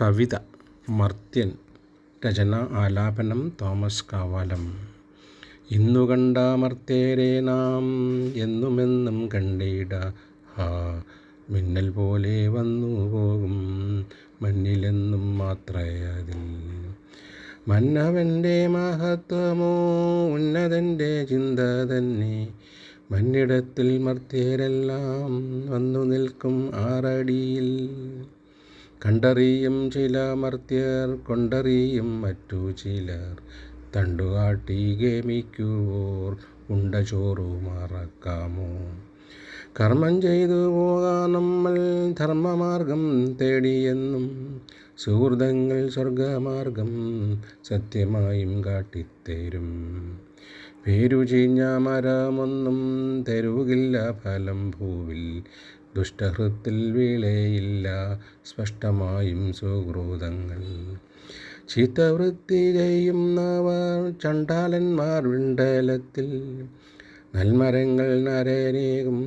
കവിത മർത്യൻ രചന ആലാപനം തോമസ് കാവാലം. ഇന്നു കണ്ട മർത്തേരെ നാം എന്നുമെന്നും കണ്ടിട. ഹാ മിന്നൽ പോലെ വന്നു പോകും മണ്ണിലെന്നും മാത്രയതിൽ. മന്നവന്റെ മഹത്വമോ ഉന്നതന്റെ ചിന്ത തന്നെ. മന്നിടത്തിൽ മർത്തേരെല്ലാം വന്നു നിൽക്കും ആറടിയിൽ. കണ്ടറിയും ചില മർത്യർ കൊണ്ടറിയും മറ്റു ചിലർ. തണ്ടുകാട്ടി ഗമിക്കുവോർ ഉണ്ട ചോറു മറക്കാമോ? കർമ്മം ചെയ്തു പോകാൻ നമ്മൾ ധർമ്മമാർഗം തേടിയെന്നും സുഹൃതങ്ങൾ സ്വർഗമാർഗം സത്യമായും കാട്ടിത്തരും. പേരു ചീഞ്ഞ മരമൊന്നും തരുകില്ല ഫലം ഭൂവിൽ ദുഷ്ടഹൃത്തിൽ വിളയില്ല സ്പഷ്ടമായും സുഹൃതങ്ങൾ. ചീത്തവൃത്തി ചെയ്യുന്നവർ ചണ്ടാലന്മാർ വിണ്ടലത്തിൽ നൽമരങ്ങൾ നരനേകും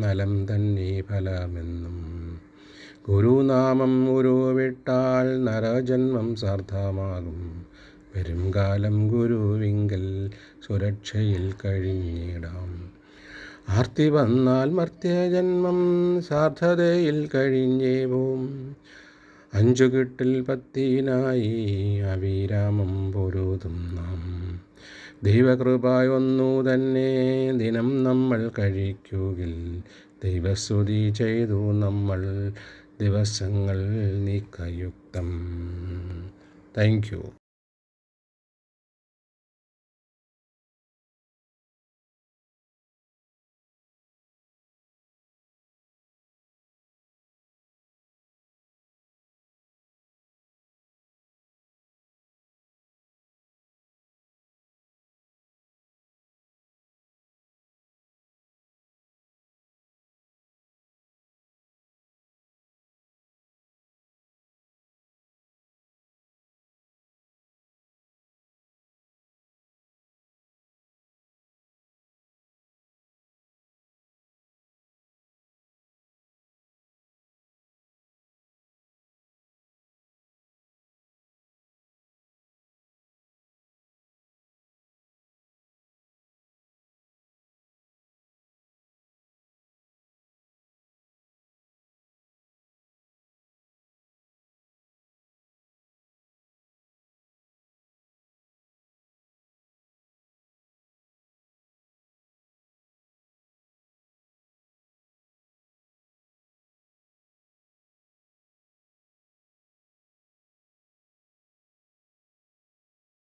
നലം തന്നെ ഫലമെന്നും. ഗുരുനാമം ഉരുവിട്ടാൽ നരജന്മം സാർത്ഥമാകും വരുംകാലം ഗുരുവിങ്കൽ സുരക്ഷയിൽ കഴിഞ്ഞിടാം. ആർത്തി വന്നാൽ മർത്യജന്മം സാർത്ഥതയിൽ കഴിഞ്ഞേ പോം അഞ്ചു കിട്ടിൽ പത്തിനായി അവിരാമം പൊരുതും നാം. ദൈവകൃപയൊന്നു തന്നെ ദിനം നമ്മൾ കഴിക്കുകിൽ. ദൈവസ്തുതി ചെയ്തു നമ്മൾ ദിവസങ്ങൾ നീക്കയുക്തം. Thank you.